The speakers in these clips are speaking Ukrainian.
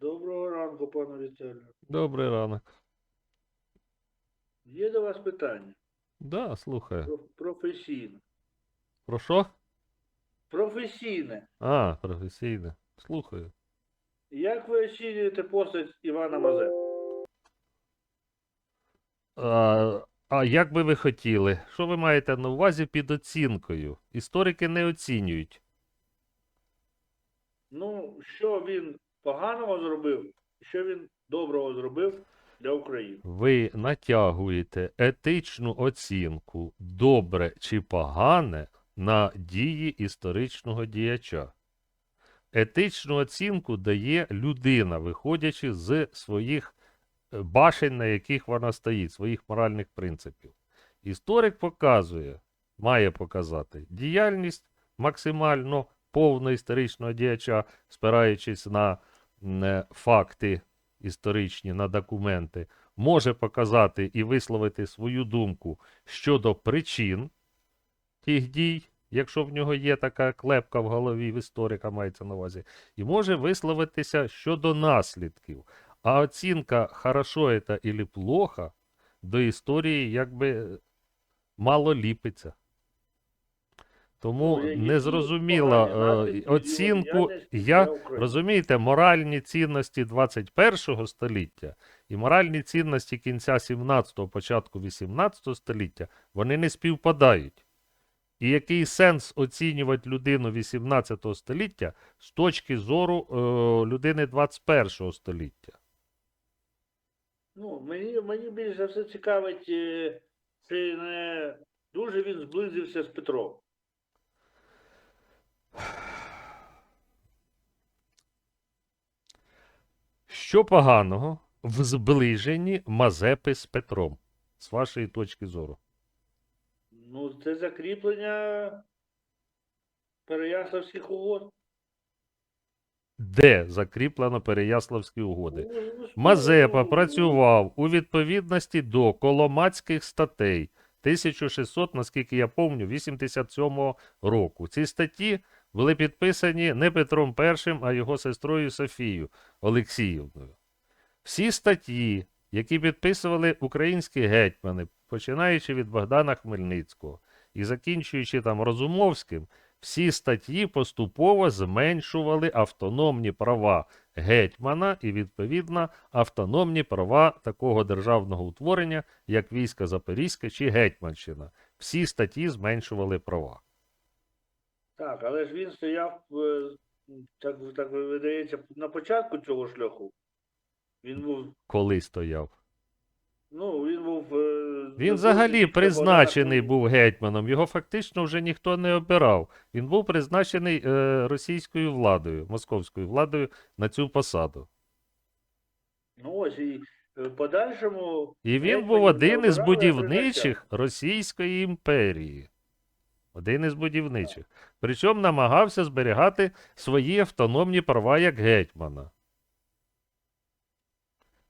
Доброго ранку, пане Віталію. Добрий ранок. Є до вас питання Да, слухаю. Професійне. Про що? Професійне. А, професійне. Слухаю. Як ви оцінюєте постать Івана Мазепи? А, а як би ви хотіли? Що ви маєте на увазі під оцінкою? Історики не оцінюють. Ну, що він поганого зробив, що він доброго зробив для України? Ви натягуєте етичну оцінку добре чи погане на дії історичного діяча. Етичну оцінку дає людина, виходячи з своїх е, башень, на яких вона стоїть, своїх моральних принципів. Історик показує, має показати діяльність максимально повного історичного діяча, спираючись на факти історичні, на документи, може показати і висловити свою думку щодо причин тих дій, якщо в нього є така клепка в голові в історика, мається на увазі, і може висловитися щодо наслідків. А оцінка хорошо это или плохо до історії якби мало ліпиться. Тому Ну, які незрозуміло е, оцінку. Я розумієте, моральні цінності 21 століття і моральні цінності кінця 17-го, початку 18 століття, вони не співпадають. І який сенс оцінювати людину 18 століття з точки зору е, людини 21 століття? Ну, мені, мені більше все цікавить, е, чи не дуже він зблизився з Петром. Що поганого в зближенні Мазепи з Петром, з вашої точки зору? Ну, це закріплення Переяславських угод. Де закріплено Переяславські угоди? Ну, ну, Мазепа працював у відповідності до Коломацьких статей 1600, наскільки я пам'ятаю, 87 року. Ці статті були підписані не Петром І, а його сестрою Софією Олексіївною. Всі статті, які підписували українські гетьмани, починаючи від Богдана Хмельницького і закінчуючи там Розумовським, всі статті поступово зменшували автономні права гетьмана і, відповідно, автономні права такого державного утворення, як військо Запорізьке чи Гетьманщина. Всі статті зменшували права. Так, але ж він стояв, е, так, так видається, на початку цього шляху. Він був, Коли стояв. ну, він був. е, Він взагалі призначений був гетьманом. Його фактично вже ніхто не обирав. Він був призначений е, російською владою, московською владою на цю посаду. Ну ось і е, в подальшому. І він був один із будівничих Російської імперії. Один із будівничих. Причому намагався зберігати свої автономні права як гетьмана.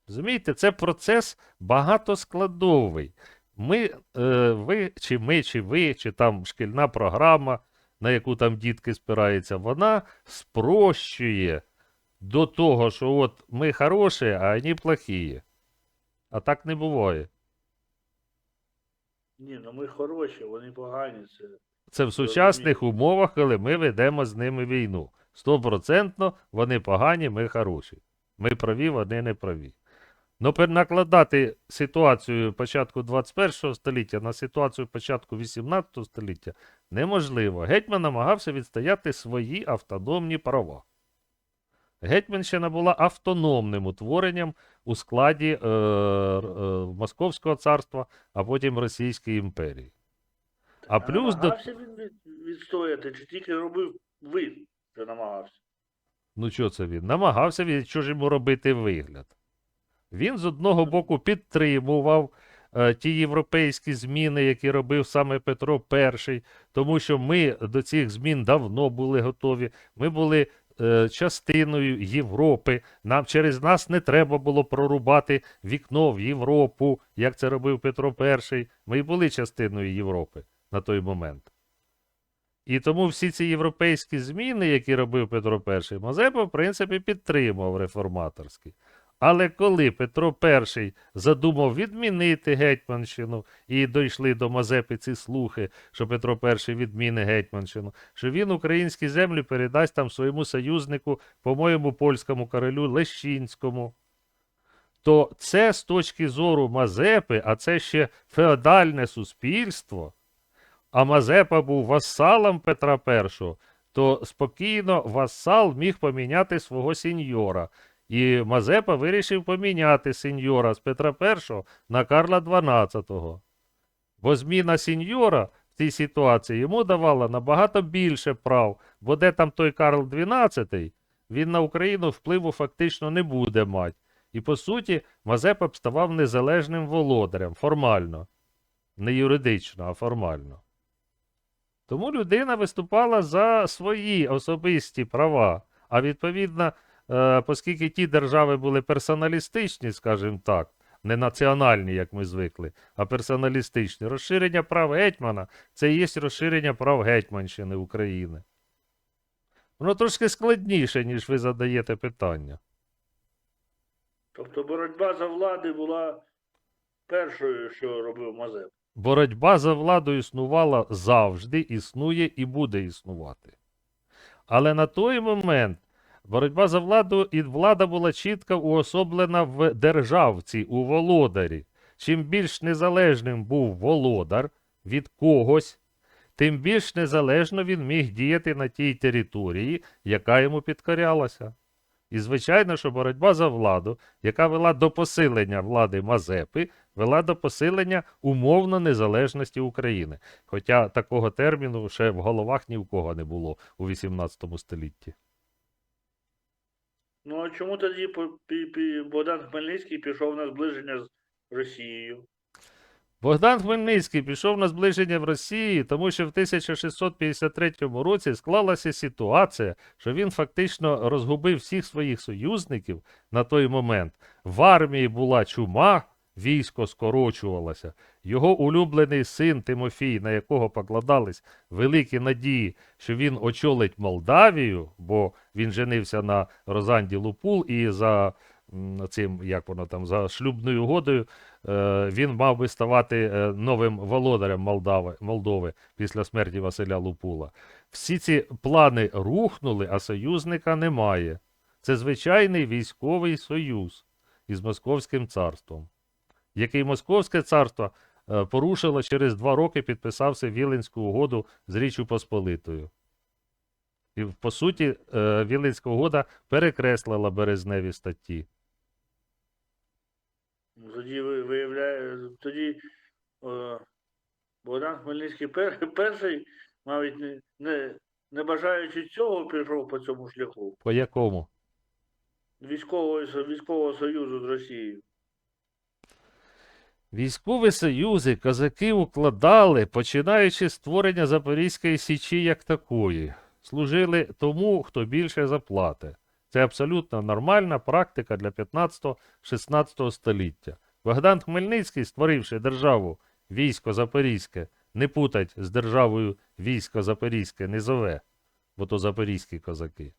Розумієте, це процес багатоскладовий. Ми, е, ви, чи ми, чи ви, чи там шкільна програма, на яку там дітки спираються, вона спрощує до того, що от ми хороші, а вони плохі. А так не буває. Ні, ну ми хороші, вони погані. Це. Це в сучасних умовах, коли ми ведемо з ними війну. Стопроцентно вони погані, ми хороші. Ми праві, вони не праві. Ну, накладати ситуацію початку 21 століття на ситуацію початку 18 століття неможливо. Гетьман намагався відстояти свої автономні права. Гетьманщина була автономним утворенням у складі е, е, Московського царства, а потім Російської імперії. А плюс до намагався він від- відстояти, чи тільки робив вид, що намагався. Ну, що це він? Намагався він, що ж йому робити вигляд. Він з одного боку підтримував е, ті європейські зміни, які робив саме Петро І, тому що ми до цих змін давно були готові. Ми були е, частиною Європи. Нам через нас не треба було прорубати вікно в Європу, як це робив Петро І. Ми були частиною Європи на той момент. І тому всі ці європейські зміни, які робив Петро І, Мазепа, в принципі, підтримав реформаторські. Але коли Петро І задумав відмінити Гетьманщину, і дійшли до Мазепи ці слухи, що Петро І відміни Гетьманщину, що він українські землі передасть там своєму союзнику, по-моєму, польському королю Лещинському, то це з точки зору Мазепи, а це ще феодальне суспільство, а Мазепа був васалом Петра І, то спокійно васал міг поміняти свого сеньора. І Мазепа вирішив поміняти сеньора з Петра І на Карла XII. Бо зміна сеньора в цій ситуації йому давала набагато більше прав, бо де там той Карл XII, він на Україну впливу фактично не буде мати. І по суті, Мазепа б ставав незалежним володарем формально. Не юридично, а формально. Тому людина виступала за свої особисті права. А відповідно, е, оскільки ті держави були персоналістичні, скажімо так, не національні, як ми звикли, а персоналістичні, розширення прав гетьмана це і є розширення прав Гетьманщини України. Воно трошки складніше, ніж ви задаєте питання. Тобто боротьба за влади була першою, що робив Мазеп. Боротьба за владу існувала завжди, існує і буде існувати. Але на той момент боротьба за владу і влада була чітко уособлена в державці, у володарі. Чим більш незалежним був володар від когось, тим більш незалежно він міг діяти на тій території, яка йому підкорялася. І звичайно, що боротьба за владу, яка вела до посилення влади Мазепи, вела до посилення умовно незалежності України. Хоча такого терміну ще в головах ні в кого не було у 18 столітті. Ну а чому тоді Богдан Хмельницький пішов на зближення з Росією? Богдан Хмельницький пішов на зближення в Росії, тому що в 1653 році склалася ситуація, що він фактично розгубив всіх своїх союзників на той момент. В армії була чума, військо скорочувалося. Його улюблений син Тимофій, на якого покладались великі надії, що він очолить Молдавію, бо він женився на Розанді Лупул і за цим, як воно там, за шлюбною угодою е, він мав би ставати е, новим володарем Молдави, Молдови після смерті Василя Лупула. Всі ці плани рухнули, а союзника немає. Це звичайний військовий союз із Московським царством, який Московське царство е, порушило через два роки, підписався Віленську угоду з Річчю Посполитою. І, по суті, е, Віленська угода перекреслила березневі статті. Ну, Тоді ви- виявляє, тоді е, Богдан Хмельницький пер, перший, навіть не, не, не бажаючи цього, пішов по цьому шляху По якому? військового, військового союзу з Росією. Військові союзи козаки укладали, починаючи з створення Запорізької січі як такої. Служили тому, хто більше заплатить. Це абсолютно нормальна практика для 15-16 століття. Богдан Хмельницький, створивши державу військо Запорізьке, не путать з державою військо Запорізьке низове, бо то запорізькі козаки,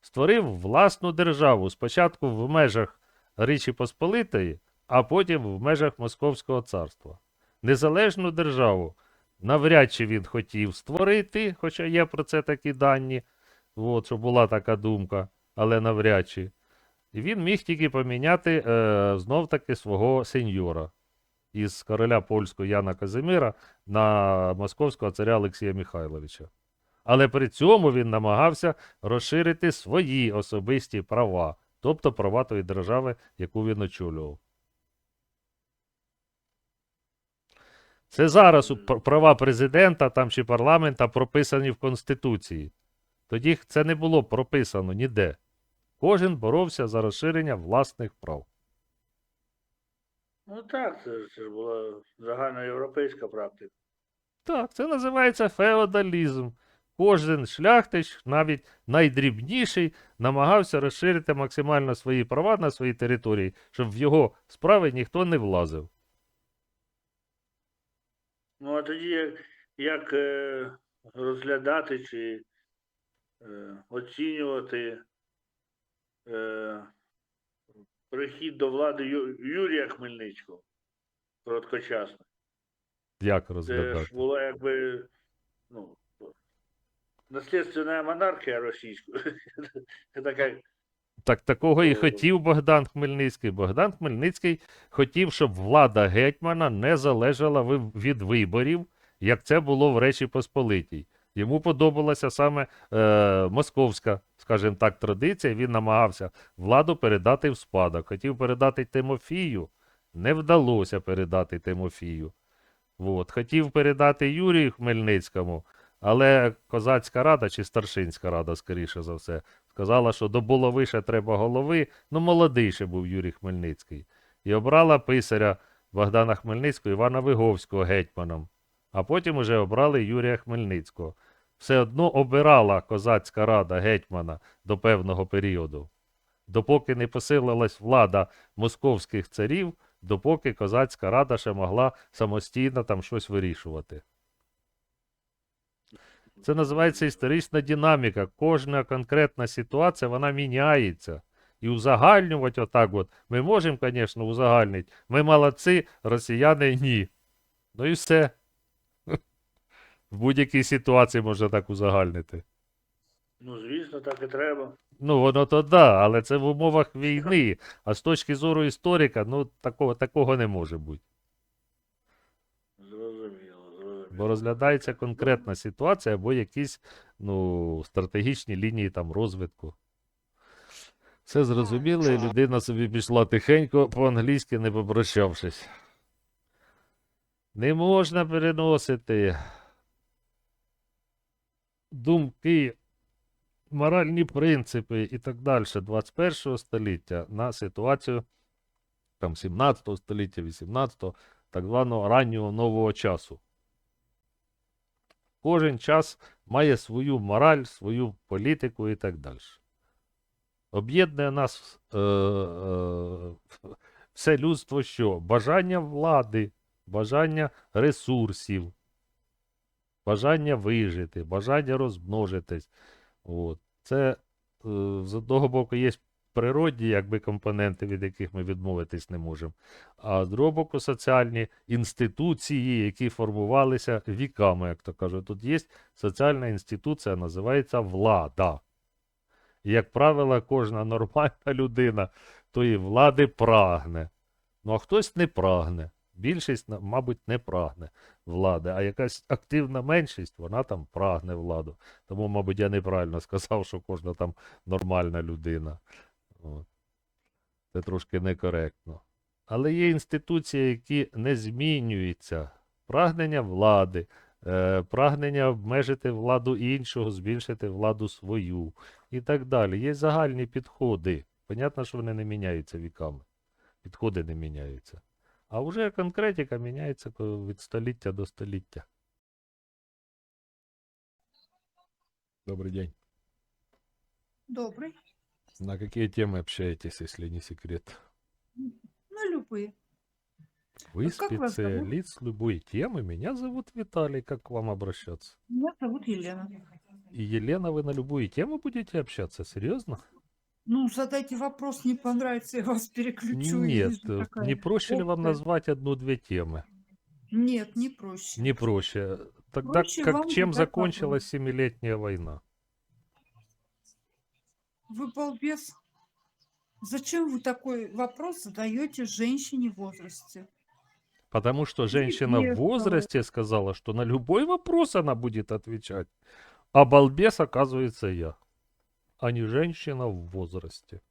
створив власну державу спочатку в межах Річі Посполитої, а потім в межах Московського царства. Незалежну державу навряд чи він хотів створити, хоча є про це такі дані, от, що була така думка, але навряд чи. І він міг тільки поміняти е, знов-таки свого сеньора із короля польського Яна Казимира на московського царя Олексія Михайловича. Але при цьому він намагався розширити свої особисті права, тобто права тої держави, яку він очолював. Це зараз права президента там чи парламента прописані в Конституції. Тоді це не було прописано ніде. Кожен боровся за розширення власних прав. Ну так, це, ж була загальноєвропейська практика. Так, це називається феодалізм. Кожен шляхтич, навіть найдрібніший, намагався розширити максимально свої права на своїй території, щоб в його справи ніхто не влазив. Ну а тоді як, як е, розглядати чи е, оцінювати е, прихід до влади Юрія Хмельницького короткочасно. Як розглядати? Це ж була якби ну, наслідственна монархія російська. Така, Так такого і хотів Богдан Хмельницький. Богдан Хмельницький хотів, щоб влада гетьмана не залежала від виборів, як це було в Речі Посполитій. Йому подобалася саме е, московська, скажімо так, традиція. Він намагався владу передати в спадок. Хотів передати Тимофію, не вдалося передати Тимофію. От. Хотів передати Юрію Хмельницькому, але козацька рада чи старшинська рада, скоріше за все, сказала, що до булави ще треба голови. Ну, молодий ще був Юрій Хмельницький. І обрала писаря Богдана Хмельницького Івана Виговського гетьманом. А потім уже обрали Юрія Хмельницького. Все одно обирала козацька рада гетьмана до певного періоду. Допоки не посилилась влада московських царів, допоки козацька рада ще могла самостійно там щось вирішувати. Це називається історична динаміка. Кожна конкретна ситуація вона міняється. І узагальнювати отак от. Ми можемо, звісно, узагальнити. Ми молодці, росіяни ні. Ну і все. В будь-якій ситуації можна так узагальнити. ну, звісно, так і треба. Ну, воно то да, але це в умовах війни. А з точки зору історика, ну, такого, такого не може бути. Зрозуміло, зрозуміло. Бо розглядається конкретна ситуація або якісь ну, стратегічні лінії там розвитку. Все зрозуміло, і людина собі пішла тихенько, по-англійськи не попрощавшись. Не можна переносити думки, моральні принципи і так далі 21 століття на ситуацію там 17 століття, 18 так званого раннього нового часу. Кожен час має свою мораль, свою політику і так далі. Об'єднує нас е, е, все людство що? Бажання влади, бажання ресурсів, бажання вижити, бажання розмножитись. От. Це е, з одного боку є природні якби, компоненти, від яких ми відмовитись не можемо. А з боку, соціальні інституції, які формувалися віками, як то кажуть. Тут є соціальна інституція, називається влада. Як правило, кожна нормальна людина тої влади прагне. Ну а хтось не прагне. Більшість, мабуть, не прагне влади, а якась активна меншість, вона там прагне владу. Тому, мабуть, я неправильно сказав, що кожна там нормальна людина. От. Це трошки некоректно. Але є інституції, які не змінюються. Прагнення влади, е, прагнення обмежити владу іншого, збільшити владу свою і так далі. Є загальні підходи. Понятно, що вони не міняються віками. Підходи не міняються. А вже конкретика міняється від століття до століття. Добрый день. Добрый. На какие темы общаетесь, если не секрет? Ну, любые. Вы зовут? специалист любой темы. Меня зовут Виталий. Как к вам обращаться? Меня зовут Елена. И Елена, вы на любую тему будете общаться? Серьезно? Ну, задайте вопрос, не понравится, я вас переключу. Нет, такая не проще ли вам назвать одну-две темы? Нет, не проще. Не проще. Тогда Проще как чем закончилась Семилетняя война? Вы балбес. Зачем вы такой вопрос задаете женщине в возрасте? Потому что женщина в Интересно. возрасте сказала, что на любой вопрос она будет отвечать. А балбес, оказывается, я, а не женщина в возрасте.